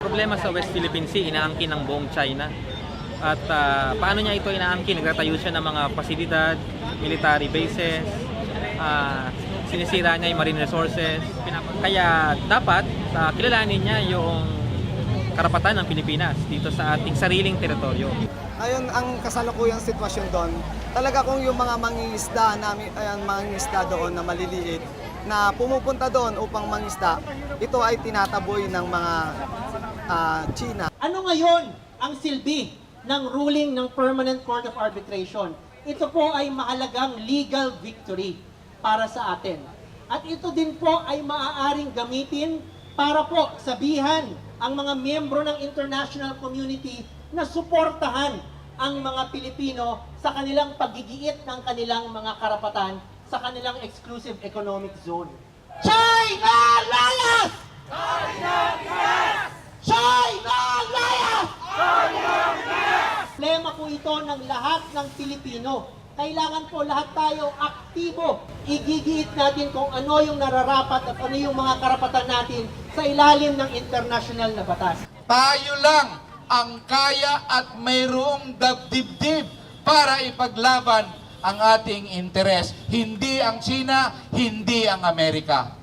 Problema sa West Philippine Sea, inaangkin ng buong China. At ah, paano niya ito inaangkin? Nagtatayo siya ng mga pasilidad, military bases, ah, sinisira niya yung marine resources. Kaya dapat ah, kilalanin niya yung karapatan ng Pilipinas dito sa ating sariling teritoryo. Ngayon, ang kasalukuyang sitwasyon doon, talaga kung yung mga mangingisda namin, ayan, mangingisda doon na maliliit, na pumupunta doon upang mangisda, ito ay tinataboy ng mga ah, China. Ano ngayon ang silbi ng ruling ng Permanent Court of Arbitration? Ito po ay mahalagang legal victory para sa atin. At ito din po ay maaaring gamitin para po sabihan ang mga miyembro ng international community na suportahan ang mga Pilipino sa kanilang paggigiit ng kanilang mga karapatan sa kanilang exclusive economic zone. China Liars! China Liars! Problema po ito ng lahat ng Pilipino. Kailangan po lahat tayo aktibo. Igigiit natin kung ano yung nararapat at ano yung mga karapatan natin sa ilalim ng international na batas. Tayo lang ang kaya at mayroong dibdib para ipaglaban ang ating interes. Hindi ang China, hindi ang Amerika.